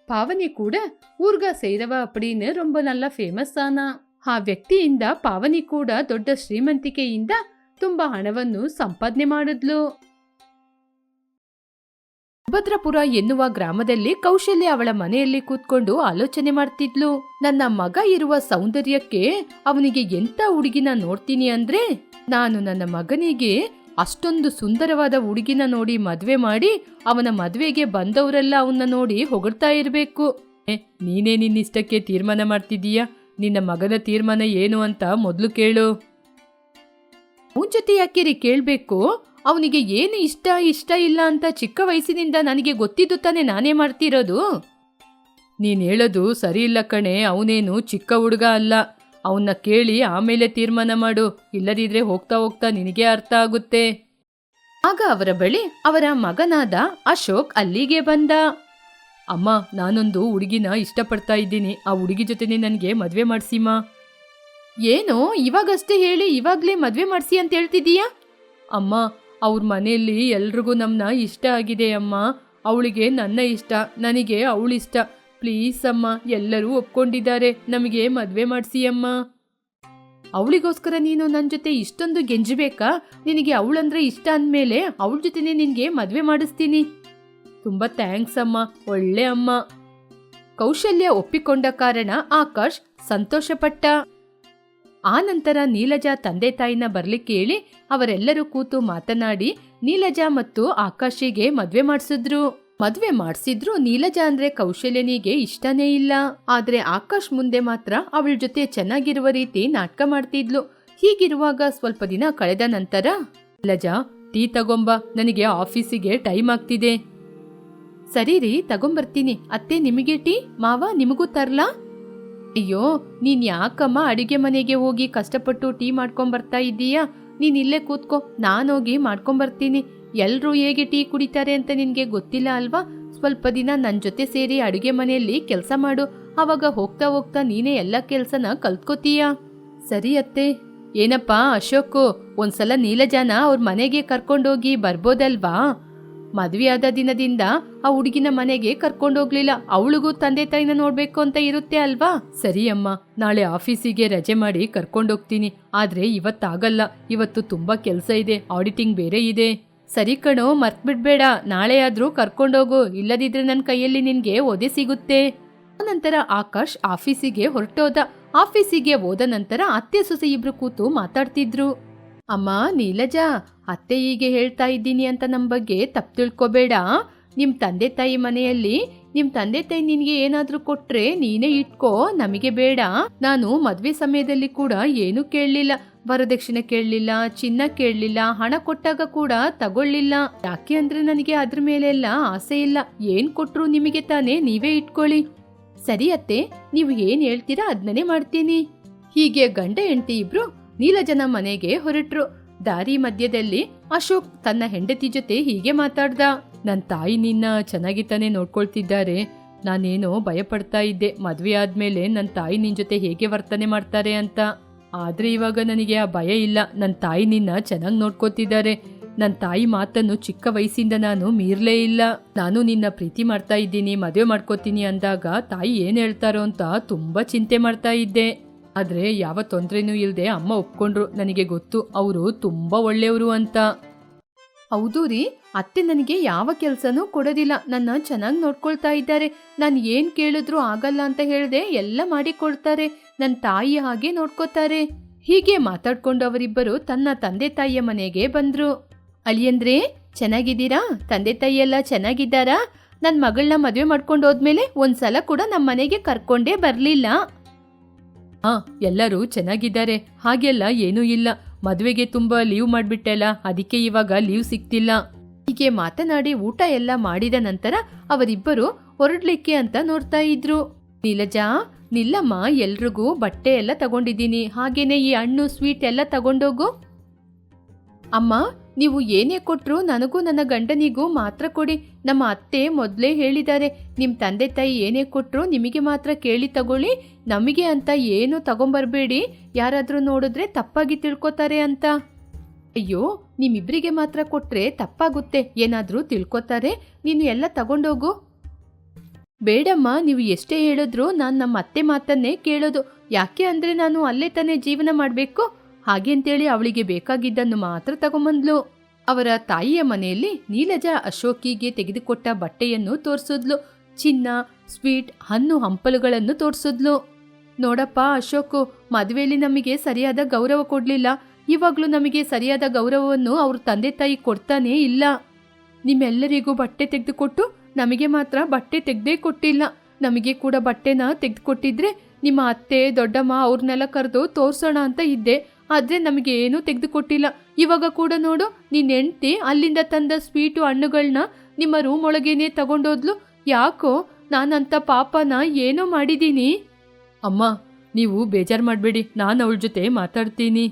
Speaker 1: ಪಾವನಿ ಕೂಡ ಊರ್ಗ ಸೈರವ ಅಪಡಿನೇ ರೊಂಬ ನಲ್ಲ ಫೇಮಸ್ ಆನ. ಆ ವ್ಯಕ್ತಿಯಿಂದ ಪಾವನಿ ಕೂಡ ದೊಡ್ಡ ಶ್ರೀಮಂತಿಕೆಯಿಂದ ತುಂಬಾ ಹಣವನ್ನು ಸಂಪಾದನೆ ಮಾಡಿದ್ಲು. ಭದ್ರಪುರ ಎನ್ನುವ ಗ್ರಾಮದಲ್ಲಿ ಕೌಶಲ್ಯ ಅವಳ ಮನೆಯಲ್ಲಿ ಕೂತ್ಕೊಂಡು ಆಲೋಚನೆ ಮಾಡ್ತಿದ್ಲು. ನನ್ನ ಮಗ ಇರುವ ಸೌಂದರ್ಯಕ್ಕೆ ಅವನಿಗೆ ಎಂತ ಹುಡುಗಿನ ನೋಡ್ತೀನಿ ಅಂದ್ರೆ, ನಾನು ನನ್ನ ಮಗನಿಗೆ ಅಷ್ಟೊಂದು ಸುಂದರವಾದ ಹುಡುಗಿನ ನೋಡಿ ಮದ್ವೆ ಮಾಡಿ ಅವನ ಮದ್ವೆಗೆ ಬಂದವರೆಲ್ಲ ಅವನ್ನ ನೋಡಿ ಹೊಗಳ್ತಾ ಇರಬೇಕು. ನೀನೇ ನಿನ್ನಿಷ್ಟಕ್ಕೆ ತೀರ್ಮಾನ ಮಾಡ್ತಿದೀಯ ನಿನ್ನ ಮಗನ ತೀರ್ಮಾನ ಏನು ಅಂತ ಮೊದ್ಲು ಕೇಳು. ಮುಂಚತಿ ಕೇಳಬೇಕು ಕೇಳ್ಬೇಕು. ಅವನಿಗೆ ಏನು ಇಷ್ಟ ಇಷ್ಟ ಇಲ್ಲ ಅಂತ ಚಿಕ್ಕ ವಯಸ್ಸಿನಿಂದ ನನಗೆ ಗೊತ್ತಿದ್ದು ತಾನೇ ನಾನೇ ಮಾಡ್ತಿರೋದು? ನೀನು ಹೇಳೋದು ಸರಿ ಇಲ್ಲ ಕಣೆ, ಅವನೇನು ಚಿಕ್ಕ ಹುಡುಗ ಅಲ್ಲ. ಅವನ್ನ ಕೇಳಿ ಆಮೇಲೆ ತೀರ್ಮಾನ ಮಾಡು. ಇಲ್ಲದಿದ್ರೆ ಹೋಗ್ತಾ ಹೋಗ್ತಾ ನಿನಗೆ ಅರ್ಥ ಆಗುತ್ತೆ. ಆಗ ಅವರ ಬಳಿ ಅವರ ಮಗನಾದ ಅಶೋಕ್ ಅಲ್ಲಿಗೆ ಬಂದ. ಅಮ್ಮ, ನಾನೊಂದು ಹುಡುಗಿನ ಇಷ್ಟಪಡ್ತಾ ಇದ್ದೀನಿ. ಆ ಹುಡುಗಿ ಜೊತೆನೆ ನನಗೆ ಮದುವೆ ಮಾಡಿಸಿಮ್ಮ ಏನು? ಇವಾಗಷ್ಟೇ ಹೇಳಿ ಇವಾಗಲೇ ಮದುವೆ ಮಾಡಿಸಿ ಅಂತ ಹೇಳ್ತಿದ್ದೀಯಾ? ಅಮ್ಮ ಅವ್ರ ಮನೆಯಲ್ಲಿ ಎಲ್ರಿಗೂ ನಮ್ಮನ್ನ ಇಷ್ಟ ಆಗಿದೆ ಅಮ್ಮ. ಅವಳಿಗೆ ನನ್ನ ಇಷ್ಟ, ನನಗೆ ಅವಳಿಷ್ಟ ಪ್ಲೀಸ್ ಅಮ್ಮ, ಎಲ್ಲರೂ ಒಪ್ಕೊಂಡಿದ್ದಾರೆ. ನಮಗೆ ಮದುವೆ ಮಾಡಿಸಿ ಅಮ್ಮ. ಅವಳಿಗೋಸ್ಕರ ನೀನು ನನ್ನ ಜೊತೆ ಇಷ್ಟೊಂದು ಗೆಂಜಬೇಕಾ? ನಿನಗೆ ಅವಳಂದ್ರೆ ಇಷ್ಟ ಅಂದಮೇಲೆ ಅವಳ ಜೊತೆನೆ ನಿನಗೆ ಮದುವೆ ಮಾಡಿಸ್ತೀನಿ. ತುಂಬ ಥ್ಯಾಂಕ್ಸ್ ಅಮ್ಮ, ಒಳ್ಳೆ ಅಮ್ಮ. ಕೌಶಲ್ಯ ಒಪ್ಪಿಕೊಂಡ ಕಾರಣ ಆಕಾಶ್ ಸಂತೋಷಪಟ್ಟ. ಆ ನಂತರ ನೀಲಜಾ ತಂದೆ ತಾಯಿನ ಬರ್ಲಿಕ್ಕೆ ಹೇಳಿ ಅವರೆಲ್ಲರೂ ಕೂತು ಮಾತನಾಡಿ ನೀಲಜಾ ಮತ್ತು ಆಕಾಶಿಗೆ ಮದ್ವೆ ಮಾಡಿಸಿದ್ರು. ಮದ್ವೆ ಮಾಡಿಸಿದ್ರು ನೀಲಜಾ ಅಂದ್ರೆ ಕೌಶಲ್ಯನಿಗೆ ಇಷ್ಟನೇ ಇಲ್ಲ. ಆದ್ರೆ ಆಕಾಶ್ ಮುಂದೆ ಮಾತ್ರ ಅವಳ ಜೊತೆ ಚೆನ್ನಾಗಿರುವ ರೀತಿ ನಾಟಕ ಮಾಡ್ತಿದ್ಲು. ಹೀಗಿರುವಾಗ ಸ್ವಲ್ಪ ದಿನ ಕಳೆದ ನಂತರ, ನೀಲಜಾ, ಟೀ ತಗೊಂಬ, ನನಗೆ ಆಫೀಸಿಗೆ ಟೈಮ್ ಆಗ್ತಿದೆ. ಸರಿ ರೀ, ತಗೊಂಬರ್ತೀನಿ. ಅತ್ತೆ ನಿಮಗೆ ಟೀ? ಮಾವ, ನಿಮಗೂ ತರ್ಲಾ? ಅಯ್ಯೋ, ನೀನ್ ಯಾಕಮ್ಮ ಅಡಿಗೆ ಮನೆಗೆ ಹೋಗಿ ಕಷ್ಟಪಟ್ಟು ಟೀ ಮಾಡ್ಕೊಂಬರ್ತಾ ಇದ್ದೀಯಾ? ನೀನ್ ಇಲ್ಲೇ ಕೂತ್ಕೋ ನಾನೋಗಿ ಮಾಡ್ಕೊಂಬರ್ತೀನಿ ಎಲ್ಲರೂ ಹೇಗೆ ಟೀ ಕುಡಿತಾರೆ ಅಂತ ನಿನ್ಗೆ ಗೊತ್ತಿಲ್ಲ ಅಲ್ವಾ? ಸ್ವಲ್ಪ ದಿನ ನನ್ನ ಜೊತೆ ಸೇರಿ ಅಡುಗೆ ಮನೆಯಲ್ಲಿ ಕೆಲಸ ಮಾಡು. ಅವಾಗ ಹೋಗ್ತಾ ಹೋಗ್ತಾ ನೀನೇ ಎಲ್ಲ ಕೆಲ್ಸನ ಕಲ್ತ್ಕೋತೀಯ? ಸರಿ ಅತ್ತೆ. ಏನಪ್ಪಾ ಅಶೋಕು, ಒಂದ್ಸಲ ನೀಲಜಾನ ಅವ್ರ ಮನೆಗೆ ಕರ್ಕೊಂಡೋಗಿ ಬರ್ಬೋದಲ್ವಾ? ಮದ್ವೆಯಾದ ದಿನದಿಂದ ಆ ಹುಡುಗಿನ ಮನೆಗೆ ಕರ್ಕೊಂಡೋಗ್ಲಿಲ್ಲ ಅವಳಿಗೂ ತಂದೆ ತಾಯಿನ ನೋಡ್ಬೇಕು ಅಂತ ಇರುತ್ತೆ ಅಲ್ವಾ? ಸರಿ ಅಮ್ಮ, ನಾಳೆ ಆಫೀಸಿಗೆ ರಜೆ ಮಾಡಿ ಕರ್ಕೊಂಡೋಗ್ತೀನಿ ಆದ್ರೆ ಇವತ್ತಾಗಲ್ಲ, ಇವತ್ತು ತುಂಬಾ ಕೆಲಸ ಇದೆ, ಆಡಿಟಿಂಗ್ ಬೇರೆ ಇದೆ. ಸರಿ ಕಣೋ, ಮರ್ತ್ಬಿಡ್ಬೇಡ, ನಾಳೆ ಆದ್ರೂ ಕರ್ಕೊಂಡೋಗು ಇಲ್ಲದಿದ್ರೆ ನನ್ನ ಕೈಯಲ್ಲಿ ನಿನ್ಗೆ ಒದೆ ಸಿಗುತ್ತೆ. ನಂತರ ಆಕಾಶ್ ಆಫೀಸಿಗೆ ಹೊರಟೋದ. ಆಫೀಸಿಗೆ ಹೋದ ನಂತರ ಅತ್ತೆ ಸೊಸೆ ಇಬ್ರು ಕೂತು ಮಾತಾಡ್ತಿದ್ರು. ಅಮ್ಮ, ನೀಲಜಾ ಅತ್ತೆ ಹೀಗೆ ಹೇಳ್ತಾ ಇದ್ದೀನಿ ಅಂತ ನಮ್ಮ ಬಗ್ಗೆ ತಪ್ಪು ತಿಳ್ಕೊಬೇಡ. ನಿಮ್ಮ ತಂದೆ ತಾಯಿ ಮನೆಯಲ್ಲಿ ನಿಮ್ಮ ತಂದೆ ತಾಯಿ ನಿನಗೆ ಏನಾದರೂ ಕೊಟ್ರೆ ನೀನೇ ಇಟ್ಕೋ, ನಮಗೆ ಬೇಡ. ನಾನು ಮದುವೆ ಸಮಯದಲ್ಲಿ ಕೂಡ ಏನೂ ಕೇಳಲಿಲ್ಲ. ವರದಕ್ಷಿಣೆ ಕೇಳಲಿಲ್ಲ, ಚಿನ್ನ ಕೇಳಲಿಲ್ಲ, ಹಣ ಕೊಟ್ಟಾಗ ಕೂಡ ತಗೊಳ್ಳಿಲ್ಲ. ಯಾಕೆ ಅಂದ್ರೆ ನನಗೆ ಅದ್ರ ಮೇಲೆಲ್ಲ ಆಸೆ ಇಲ್ಲ. ಏನು ಕೊಟ್ಟರು ನಿಮಗೆ ತಾನೇ ನೀವೇ ಇಟ್ಕೊಳ್ಳಿ. ಸರಿ ಅತ್ತೆ, ನೀವು ಏನ್ ಹೇಳ್ತೀರಾ ಅದನ್ನೇ ಮಾಡ್ತೀನಿ. ಹೀಗೆ ಗಂಡ, ಹೆಂಡತಿ ಇಬ್ರು ನೀಲಜನ ಮನೆಗೆ ಹೊರಟ್ರು. ದಾರಿ ಮಧ್ಯದಲ್ಲಿ ಅಶೋಕ್ ತನ್ನ ಹೆಂಡತಿ ಜೊತೆ ಹೀಗೆ ಮಾತಾಡ್ದ. ನನ್ನ ತಾಯಿ ನಿನ್ನ ಚೆನ್ನಾಗಿ ತಾನೇ ನೋಡ್ಕೊಳ್ತಿದ್ದಾರೆ. ನಾನೇನೋ ಭಯಪಡ್ತಾ ಇದ್ದೆ. ಮದುವೆ ಆದ್ಮೇಲೆ ನನ್ನ ತಾಯಿ ನಿನ್ನ ಜೊತೆ ಹೇಗೆ ವರ್ತನೆ ಮಾಡ್ತಾರೆ ಅಂತ. ಆದ್ರೆ ಇವಾಗ ನನಗೆ ಆ ಭಯ ಇಲ್ಲ. ನನ್ನ ತಾಯಿ ನಿನ್ನ ಚೆನ್ನಾಗಿ ನೋಡ್ಕೋತಿದ್ದಾರೆ. ನನ್ನ ತಾಯಿ ಮಾತನ್ನು ಚಿಕ್ಕ ವಯಸ್ಸಿಂದ ನಾನು ಮೀರ್ಲೇ ಇಲ್ಲ. ನಾನು ನಿನ್ನ ಪ್ರೀತಿ ಮಾಡ್ತಾ ಇದ್ದೀನಿ, ಮದುವೆ ಮಾಡ್ಕೋತೀನಿ ಅಂದಾಗ ತಾಯಿ ಏನ್ ಹೇಳ್ತಾರೋ ಅಂತ ತುಂಬಾ ಚಿಂತೆ ಮಾಡ್ತಾ ಇದ್ದೆ. ಆದ್ರೆ ಯಾವ ತೊಂದ್ರೆನೂ ಇಲ್ಲದೆ ಅಮ್ಮ ಒಪ್ಕೊಂಡ್ರು. ನನಗೆ ಗೊತ್ತು, ಅವರು ತುಂಬಾ ಒಳ್ಳೆಯವರು ಅಂತ. ಹೌದು ರೀ, ಅತ್ತೆ ನನಗೆ ಯಾವ ಕೆಲಸನೂ ಕೊಡೋದಿಲ್ಲ. ನನ್ನ ಚೆನ್ನಾಗಿ ನೋಡ್ಕೊಳ್ತಾ ಇದ್ದಾರೆ. ನಾನು ಏನು ಕೇಳಿದ್ರು ಆಗಲ್ಲ ಅಂತ ಹೇಳಿದೆ ಎಲ್ಲ ಮಾಡಿಕೊಡ್ತಾರೆ ನನ್ನ ತಾಯಿ ಹಾಗೆ ನೋಡ್ಕೋತಾರೆ. ಹೀಗೆ ಮಾತಾಡ್ಕೊಂಡು ಅವರಿಬ್ಬರು ತನ್ನ ತಂದೆ ತಾಯಿಯ ಮನೆಗೆ ಬಂದ್ರು. ಅಳಿಯಂದ್ರೆ, ಚೆನ್ನಾಗಿದ್ದೀರಾ? ತಂದೆ ತಾಯಿ ಎಲ್ಲ ಚೆನ್ನಾಗಿದ್ದಾರಾ? ನನ್ನ ಮಗಳನ್ನ ಮದುವೆ ಮಾಡ್ಕೊಂಡು ಹೋದ್ಮೇಲೆ ಒಂದ್ಸಲ ಕೂಡ ನಮ್ಮ ಮನೆಗೆ ಕರ್ಕೊಂಡೇ ಬರ್ಲಿಲ್ಲ. ಹಾ, ಎಲ್ಲರೂ ಚೆನ್ನಾಗಿದ್ದಾರೆ. ಹಾಗೆಲ್ಲ ಏನೂ ಇಲ್ಲ. ಮದುವೆಗೆ ತುಂಬಾ ಲೀವ್ ಮಾಡಿಬಿಟ್ಟೆಲ್ಲ. ಅದಕ್ಕೆ ಇವಾಗ ಲೀವ್ ಸಿಗ್ತಿಲ್ಲ. ಹೀಗೆ ಮಾತನಾಡಿ ಊಟ ಎಲ್ಲ ಮಾಡಿದ ನಂತರ ಅವರಿಬ್ಬರು ಹೊರಡ್ಲಿಕ್ಕೆ ಅಂತ ನೋಡ್ತಾ ಇದ್ರು. ನೀಲಜಾ ನಿಲ್ಲಮ್ಮ ಎಲ್ರಿಗೂ ಬಟ್ಟೆ ಎಲ್ಲ ತಗೊಂಡಿದ್ದೀನಿ. ಹಾಗೇನೆ ಈ ಹಣ್ಣು ಸ್ವೀಟ್ ಎಲ್ಲ ತಗೊಂಡೋಗು. ಅಮ್ಮ ನೀವು ಏನೇ ಕೊಟ್ಟರೂ ನನಗೂ ನನ್ನ ಗಂಡನಿಗೂ ಮಾತ್ರ ಕೊಡಿ. ನಮ್ಮ ಅತ್ತೆ ಮೊದಲೇ ಹೇಳಿದ್ದಾರೆ ನಿಮ್ಮ ತಂದೆ ತಾಯಿ ಏನೇ ಕೊಟ್ಟರು ನಿಮಗೆ ಮಾತ್ರ ಕೇಳಿ ತಗೊಳ್ಳಿ. ನಮಗೆ ಅಂತ ಏನು ತಗೊಂಬರ್ಬೇಡಿ. ಯಾರಾದರೂ ನೋಡಿದ್ರೆ ತಪ್ಪಾಗಿ ತಿಳ್ಕೊತಾರೆ ಅಂತ. ಅಯ್ಯೋ, ನಿಮ್ಮಿಬ್ರಿಗೆ ಮಾತ್ರ ಕೊಟ್ಟರೆ ತಪ್ಪಾಗುತ್ತೆ. ಏನಾದರೂ ತಿಳ್ಕೊತಾರೆ. ನೀನು ಎಲ್ಲ ತಗೊಂಡೋಗು. ಬೇಡಮ್ಮ, ನೀವು ಎಷ್ಟೇ ಹೇಳಿದ್ರು ನಾನು ನಮ್ಮ ಅತ್ತೆ ಮಾತನ್ನೇ ಕೇಳೋದು. ಯಾಕೆ ಅಂದರೆ ನಾನು ಅಲ್ಲೇ ತಾನೇ ಜೀವನ ಮಾಡಬೇಕು? ಹಾಗೆ ಅಂತೇಳಿ ಅವಳಿಗೆ ಬೇಕಾಗಿದ್ದನ್ನು ಮಾತ್ರ ತಗೊಂಬಂದ್ಲು. ಅವರ ತಾಯಿಯ ಮನೆಯಲ್ಲಿ ನೀಲಜ ಅಶೋಕಿಗೆ ತೆಗೆದುಕೊಟ್ಟ ಬಟ್ಟೆಯನ್ನು ತೋರಿಸಿದ್ಲು. ಚಿನ್ನ, ಸ್ವೀಟ್, ಹಣ್ಣು ಹಂಪಲುಗಳನ್ನು ತೋರಿಸಿದ್ಲು. ನೋಡಪ್ಪ ಅಶೋಕು, ಮದುವೆಯಲ್ಲಿ ನಮಗೆ ಸರಿಯಾದ ಗೌರವ ಕೊಡಲಿಲ್ಲ. ಇವಾಗಲೂ ನಮಗೆ ಸರಿಯಾದ ಗೌರವವನ್ನು ಅವ್ರ ತಂದೆ ತಾಯಿ ಕೊಡ್ತಾನೇ ಇಲ್ಲ. ನಿಮ್ಮೆಲ್ಲರಿಗೂ ಬಟ್ಟೆ ತೆಗೆದುಕೊಟ್ಟು ನಮಗೆ ಮಾತ್ರ ಬಟ್ಟೆ ತೆಗೆದೇ ಕೊಟ್ಟಿಲ್ಲ. ನಮಗೆ ಕೂಡ ಬಟ್ಟೆನ ತೆಗೆದುಕೊಟ್ಟಿದ್ರೆ ನಿಮ್ಮ ಅತ್ತೆ, ದೊಡ್ಡಮ್ಮ ಅವ್ರನ್ನೆಲ್ಲ ಕರೆದು ತೋರಿಸೋಣ ಅಂತ ಇದ್ದೆ. ಆದ್ರೆ ನಮಗೆ ಏನೂ ತೆಗೆದುಕೊಟ್ಟಿಲ್ಲ. ಇವಾಗ ಕೂಡ ನೋಡು ನಿನ್ನ ಹೆಂಡ್ತಿ ಅಲ್ಲಿಂದ ತಂದ ಸ್ವೀಟು ಹಣ್ಣುಗಳನ್ನ ನಿಮ್ಮ ರೂಮ್ ಒಳಗೇನೆ ತಗೊಂಡೋದ್ಲು. ಯಾಕೋ ನಾನಂತ ಪಾಪನ ಏನೋ ಮಾಡಿದ್ದೀನಿ. ಅಮ್ಮ ನೀವು ಬೇಜಾರು ಮಾಡಬೇಡಿ ನಾನು ಅವಳ ಜೊತೆ ಮಾತಾಡ್ತೀನಿ.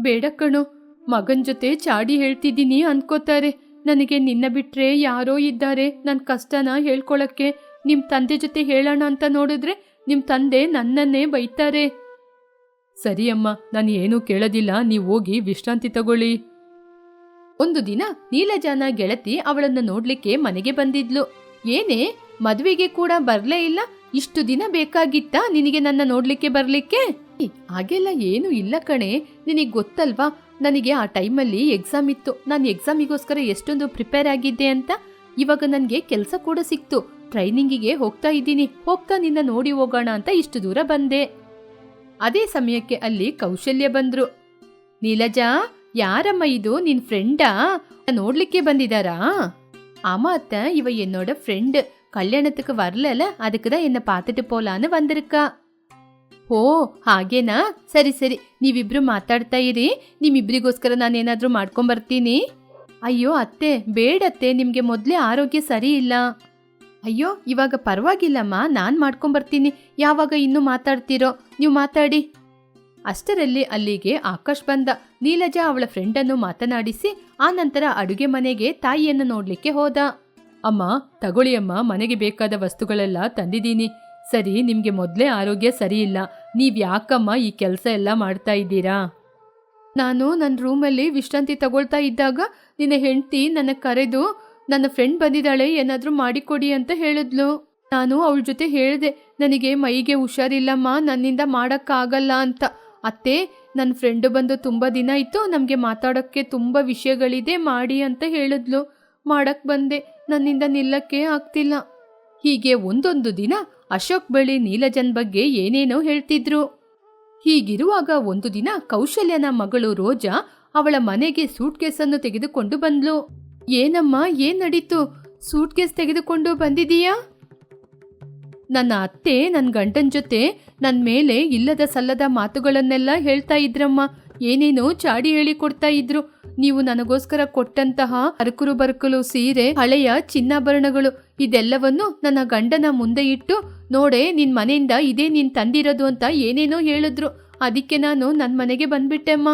Speaker 1: ಬೇಡ ಕಣು ಮಗನ ಜೊತೆ ಚಾಡಿ ಹೇಳ್ತಿದ್ದೀನಿ ಅನ್ಕೋತಾರೆ. ನನಗೆ ನಿನ್ನ ಬಿಟ್ರೆ ಯಾರೋ ಇದ್ದಾರೆ ನನ್ನ ಕಷ್ಟನ ಹೇಳ್ಕೊಳ್ಳೋಕ್ಕೆ ನಿಮ್ಮ ತಂದೆ ಜೊತೆ ಹೇಳೋಣ ಅಂತ ನೋಡಿದ್ರೆ ನಿಮ್ಮ ತಂದೆ ನನ್ನನ್ನೇ ಬೈತಾರೆ. ಸರಿ ಅಮ್ಮ, ನಾನು ಏನೂ ಕೇಳೋದಿಲ್ಲ, ನೀವು ಹೋಗಿ ವಿಶ್ರಾಂತಿ ತಗೊಳ್ಳಿ. ಒಂದು ದಿನ ನೀಲಜಾನ ಗೆಳತಿ ಅವಳನ್ನು ನೋಡ್ಲಿಕ್ಕೆ ಮನೆಗೆ ಬಂದಿದ್ಲು. ಏನೇ, ಮದುವೆಗೆ ಕೂಡ ಬರ್ಲೇ ಇಲ್ಲ, ಇಷ್ಟು ದಿನ ಬೇಕಾಗಿತ್ತಾ ನಿನಗೆ ನನ್ನ ನೋಡ್ಲಿಕ್ಕೆ ಬರ್ಲಿಕ್ಕೆ? ಹಾಗೆಲ್ಲ ಏನು ಇಲ್ಲ ಕಣೆ, ನಿನಗೆ ಗೊತ್ತಲ್ವಾ, ನನಗೆ ಆ ಟೈಮಲ್ಲಿ ಎಕ್ಸಾಮ್ ಇತ್ತು, ನಾನು ಎಕ್ಸಾಮಿಗೋಸ್ಕರ ಎಷ್ಟೊಂದು ಪ್ರಿಪೇರ್ ಆಗಿದ್ದೆ ಅಂತ? ಇವಾಗ ನನಗೆ ಕೆಲಸ ಕೂಡ ಸಿಕ್ತು, ಟ್ರೈನಿಂಗಿಗೆ ಹೋಗ್ತಾ ಇದ್ದೀನಿ, ಹೋಗ್ತಾ ನಿನ್ನ ನೋಡಿ ಹೋಗೋಣ ಅಂತ ಇಷ್ಟು ದೂರ ಬಂದೆ. ಅದೇ ಸಮಯಕ್ಕೆ ಅಲ್ಲಿ ಕೌಶಲ್ಯ ಬಂದ್ರು. ನೀಲಜಾ, ಯಾರಮ್ಮ ಇದು? ನಿನ್ ಫ್ರೆಂಡಾ? ನೋಡ್ಲಿಕ್ಕೆ ಬಂದಿದಾರಾ? ಅಮ್ಮ ಅತ್ತೆ, ಇವ ஃப்ரெண்டு ಫ್ರೆಂಡ್. ಕಲ್ಯಾಣತಕ್ಕೆ அதுக்கு தான் என்ன பார்த்துட்டு போலான்னு வந்திருக்கா ಓ ಹಾಗೇನಾ? ಸರಿ ಸರಿ. ನೀವಿಬ್ರು ಮಾತಾಡ್ತಾ ಇರಿ. ನಿಮ್ಮಿಬ್ರಿಗೋಸ್ಕರ ನಾನೇನಾದರೂ ಮಾಡ್ಕೊಂಬರ್ತೀನಿ. ಅಯ್ಯೋ, ಅತ್ತೆ, ಬೇಡತ್ತೆ. ನಿಮಗೆ ಮೊದಲೇ ಆರೋಗ್ಯ ಸರಿ ಇಲ್ಲ. ಅಯ್ಯೋ, ಇವಾಗ ಪರವಾಗಿಲ್ಲಮ್ಮ, ನಾನು ಮಾಡ್ಕೊಂಬರ್ತೀನಿ. ಯಾವಾಗ ಇನ್ನೂ ಮಾತಾಡ್ತೀರೋ, ನೀವು ಮಾತಾಡಿ. ಅಷ್ಟರಲ್ಲಿ ಅಲ್ಲಿಗೆ ಆಕಾಶ್ ಬಂದ. ನೀಲಜ ಅವಳ ಫ್ರೆಂಡನ್ನು ಮಾತನಾಡಿಸಿ, ಆ ನಂತರ ಅಡುಗೆ ಮನೆಗೆ ತಾಯಿಯನ್ನು ನೋಡ್ಲಿಕ್ಕೆ ಹೋದ. ಅಮ್ಮ, ತಗೊಳ್ಳಿ ಅಮ್ಮ, ಮನೆಗೆ ಬೇಕಾದ ವಸ್ತುಗಳೆಲ್ಲ ತಂದಿದ್ದೀನಿ. ಸರಿ, ನಿಮಗೆ ಮೊದಲೇ ಆರೋಗ್ಯ ಸರಿಯಿಲ್ಲ. ನೀವು ಯಾಕಮ್ಮ ಈ ಕೆಲಸ ಎಲ್ಲ ಮಾಡ್ತಾ ಇದ್ದೀರಾ? ನಾನು ನನ್ನ ರೂಮಲ್ಲಿ ವಿಶ್ರಾಂತಿ ತಗೊಳ್ತಾ ಇದ್ದಾಗ ನಿನ್ನ ಹೆಂಡತಿ ನನ್ನ ಕರೆದು ನನ್ನ ಫ್ರೆಂಡ್ ಬಂದಿದ್ದಾಳೆ, ಏನಾದರೂ ಮಾಡಿಕೊಡಿ ಅಂತ ಹೇಳಿದ್ಲು. ನಾನು ಅವಳ ಜೊತೆ ಹೇಳಿದೆ, ನನಗೆ ಮೈಗೆ ಹುಷಾರಿಲ್ಲಮ್ಮ, ನನ್ನಿಂದ ಮಾಡೋಕ್ಕಾಗಲ್ಲ ಅಂತ. ಅತ್ತೆ ನನ್ನ ಫ್ರೆಂಡು ಬಂದು ತುಂಬ ದಿನ ಇತ್ತು, ನಮಗೆ ಮಾತಾಡೋಕ್ಕೆ ತುಂಬ ವಿಷಯಗಳಿದೆ, ಮಾಡಿ ಅಂತ ಹೇಳಿದ್ಲು. ಮಾಡೋಕ್ಕೆ ಬಂದೆ, ನನ್ನಿಂದ ನಿಲ್ಲಕ್ಕೆ ಆಗ್ತಿಲ್ಲ. ಹೀಗೆ ಒಂದೊಂದು ದಿನ ಅಶೋಕ್ ಬಳಿ ನೀಲಜನ್ ಬಗ್ಗೆ ಏನೇನೋ ಹೇಳ್ತಿದ್ರು. ಹೀಗಿರುವಾಗ ಒಂದು ದಿನ ಕೌಶಲ್ಯನ ಮಗಳು ರೋಜಾ ಅವಳ ಮನೆಗೆ ಸೂಟ್ಕೇಸನ್ನು ತೆಗೆದುಕೊಂಡು ಬಂದ್ಲು. ಏನಮ್ಮ, ಏನ್ ನಡೀತು? ಸೂಟ್ಕೇಸ್ ತೆಗೆದುಕೊಂಡು ಬಂದಿದೀಯಾ? ನನ್ನ ಅತ್ತೆ ನನ್ನ ಗಂಡನ ಜೊತೆ ನನ್ನ ಮೇಲೆ ಇಲ್ಲದ ಸಲ್ಲದ ಮಾತುಗಳನ್ನೆಲ್ಲ ಹೇಳ್ತಾ ಇದ್ರಮ್ಮ. ಏನೇನೋ ಚಾಡಿ ಹೇಳಿ ಕೊಡ್ತಾ ಇದ್ರು. ನೀವು ನನಗೋಸ್ಕರ ಕೊಟ್ಟಂತಹ ಅರಕುರು ಬರಕಲು ಸೀರೆ, ಹಳೆಯ ಚಿನ್ನಾಭರಣಗಳು, ಇದೆಲ್ಲವನ್ನು ನನ್ನ ಗಂಡನ ಮುಂದೆ ಇಟ್ಟು, ನೋಡೆ ನಿನ್ನ ಮನೆಯಿಂದ ಇದೇ ನೀನು ತಂದಿರೋದು ಅಂತ ಏನೇನೋ ಹೇಳಿದ್ರು. ಅದಕ್ಕೆ ನಾನು ನನ್ನ ಮನೆಗೆ ಬಂದ್ಬಿಟ್ಟೆಮ್ಮ.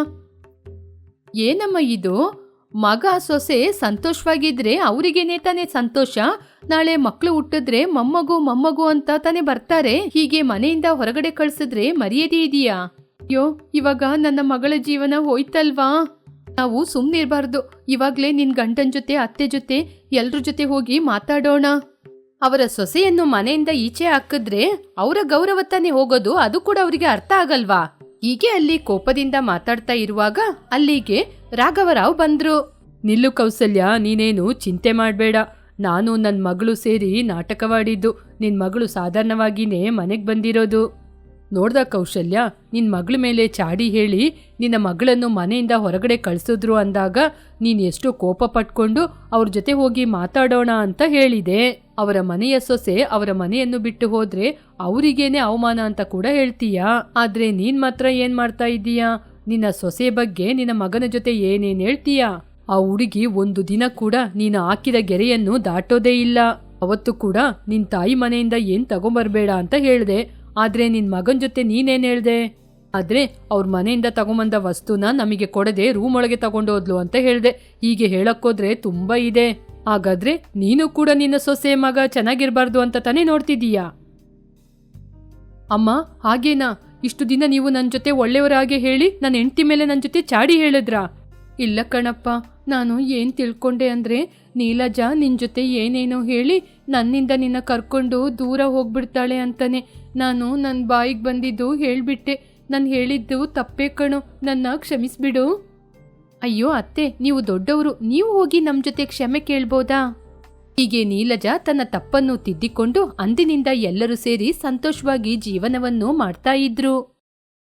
Speaker 1: ಏನಮ್ಮ ಇದು? ಮಗ ಸೊಸೆ ಸಂತೋಷವಾಗಿದ್ರೆ ಅವರಿಗೇನೆ ತಾನೇ ಸಂತೋಷ? ನಾಳೆ ಮಕ್ಕಳು ಹುಟ್ಟಿದ್ರೆ ಮೊಮ್ಮಗು ಮೊಮ್ಮಗು ಅಂತ ತಾನೇ ಬರ್ತಾರೆ. ಹೀಗೆ ಮನೆಯಿಂದ ಹೊರಗಡೆ ಕಳ್ಸಿದ್ರೆ ಮರ್ಯಾದೆ ಇದೆಯಾ? ಅಯ್ಯೋ ಇವಾಗ ನನ್ನ ಮಗಳ ಜೀವನ ಹೋಯ್ತಲ್ವಾ? ನಾವು ಸುಮ್ಮನಿರ್ಬಾರ್ದು ಇವಾಗ್ಲೇ ನಿನ್ ಗಂಡನ ಜೊತೆ, ಅತ್ತೆ ಜೊತೆ, ಎಲ್ರ ಜೊತೆ ಹೋಗಿ ಮಾತಾಡೋಣ. ಅವರ ಸೊಸೆಯನ್ನು ಮನೆಯಿಂದ ಈಚೆ ಹಾಕಿದ್ರೆ ಅವರ ಗೌರವ ತಾನೇ ಹೋಗೋದು, ಅದು ಕೂಡ ಅವರಿಗೆ ಅರ್ಥ ಆಗಲ್ವಾ? ಹೀಗೆ ಅಲ್ಲಿ ಕೋಪದಿಂದ ಮಾತಾಡ್ತಾ ಇರುವಾಗ ಅಲ್ಲಿಗೆ ರಾಘವರಾವ್ ಬಂದ್ರು. ನಿಲ್ಲು ಕೌಸಲ್ಯ, ನೀನೇನು ಚಿಂತೆ ಮಾಡಬೇಡ. ನಾನು ನನ್ನ ಮಗಳು ಸೇರಿ ನಾಟಕವಾಡಿದ್ದು. ನಿನ್ನ ಮಗಳು ಸಾಧಾರಣವಾಗಿನೇ ಮನೆಗೆ ಬಂದಿರೋದು. ನೋಡ್ದ ಕೌಶಲ್ಯ ನಿನ್ನ ಮಗಳ ಮೇಲೆ ಚಾಡಿ ಹೇಳಿ ನಿನ್ನ ಮಗಳನ್ನು ಮನೆಯಿಂದ ಹೊರಗಡೆ ಕಳಿಸಿದ್ರು ಅಂದಾಗ ನೀನು ಎಷ್ಟು ಕೋಪ ಪಟ್ಕೊಂಡು ಅವ್ರ ಜೊತೆ ಹೋಗಿ ಮಾತಾಡೋಣ ಅಂತ ಹೇಳಿದೆ. ಅವರ ಮನೆಯ ಸೊಸೆ ಅವರ ಮನೆಯನ್ನು ಬಿಟ್ಟು ಹೋದ್ರೆ ಅವರಿಗೇನೆ ಅವಮಾನ ಅಂತ ಕೂಡ ಹೇಳ್ತೀಯಾ? ಆದ್ರೆ ನೀನ್ ಮಾತ್ರ ಏನ್ ಮಾಡ್ತಾ ಇದ್ದೀಯಾ? ನಿನ್ನ ಸೊಸೆ ಬಗ್ಗೆ ನಿನ್ನ ಮಗನ ಜೊತೆ ಏನೇನ್ ಹೇಳ್ತೀಯಾ? ಆ ಹುಡುಗಿ ಒಂದು ದಿನ ಕೂಡ ನೀನು ಹಾಕಿದ ಗೆರೆಯನ್ನು ದಾಟೋದೇ ಇಲ್ಲ. ಅವತ್ತು ಕೂಡ ನಿನ್ ತಾಯಿ ಮನೆಯಿಂದ ಏನು ತಗೊಂಬರ್ಬೇಡ ಅಂತ ಹೇಳ್ದೆ. ಆದ್ರೆ ನಿನ್ನ ಮಗನ ಜೊತೆ ನೀನೇನು ಹೇಳ್ದೆ? ಆದರೆ ಅವ್ರ ಮನೆಯಿಂದ ತಗೊಂಬಂದ ವಸ್ತುನ ನಮಗೆ ಕೊಡದೆ ರೂಮ್ ಒಳಗೆ ತಗೊಂಡೋದ್ಲು ಅಂತ ಹೇಳ್ದೆ. ಹೀಗೆ ಹೇಳಕ್ಕೋದ್ರೆ ತುಂಬ ಇದೆ. ಹಾಗಾದ್ರೆ ನೀನು ಕೂಡ ನಿನ್ನ ಸೊಸೆ ಮಗ ಚೆನ್ನಾಗಿರಬಾರ್ದು ಅಂತ ತಾನೇ ನೋಡ್ತಿದ್ದೀಯಾ? ಅಮ್ಮ, ಹಾಗೇನಾ? ಇಷ್ಟು ದಿನ ನೀವು ನನ್ನ ಜೊತೆ ಒಳ್ಳೆಯವರಾಗೆ ಹೇಳಿ ನನ್ನ ಹೆಂಡತಿ ಮೇಲೆ ನನ್ನ ಜೊತೆ ಚಾಡಿ ಹೇಳಿದ್ರಾ? ಇಲ್ಲ ಕಣಪ್ಪ. ನಾನು ಏನು ತಿಳ್ಕೊಂಡೆ ಅಂದರೆ, ನೀಲಜ ನಿನ್ನ ಜೊತೆ ಏನೇನೋ ಹೇಳಿ ನನ್ನಿಂದ ನಿನ್ನ ಕರ್ಕೊಂಡು ದೂರ ಹೋಗ್ಬಿಡ್ತಾಳೆ ಅಂತಾನೆ. ನಾನು ನನ್ನ ಬಾಯಿಗೆ ಬಂದಿದ್ದು ಹೇಳಿಬಿಟ್ಟೆ. ನಾನು ಹೇಳಿದ್ದು ತಪ್ಪೇ ಕಣು, ನನ್ನ ಕ್ಷಮಿಸ್ಬಿಡು. ಅಯ್ಯೋ ಅತ್ತೆ, ನೀವು ದೊಡ್ಡವರು, ನೀವು ಹೋಗಿ ನಮ್ಮ ಜೊತೆ ಕ್ಷಮೆ ಕೇಳ್ಬೋದಾ? ಹೀಗೆ ನೀಲಜ ತನ್ನ ತಪ್ಪನ್ನು ತಿದ್ದಿಕೊಂಡು ಅಂದಿನಿಂದ ಎಲ್ಲರೂ ಸೇರಿ ಸಂತೋಷವಾಗಿ ಜೀವನವನ್ನು ಮಾಡ್ತಾ ಇದ್ರು.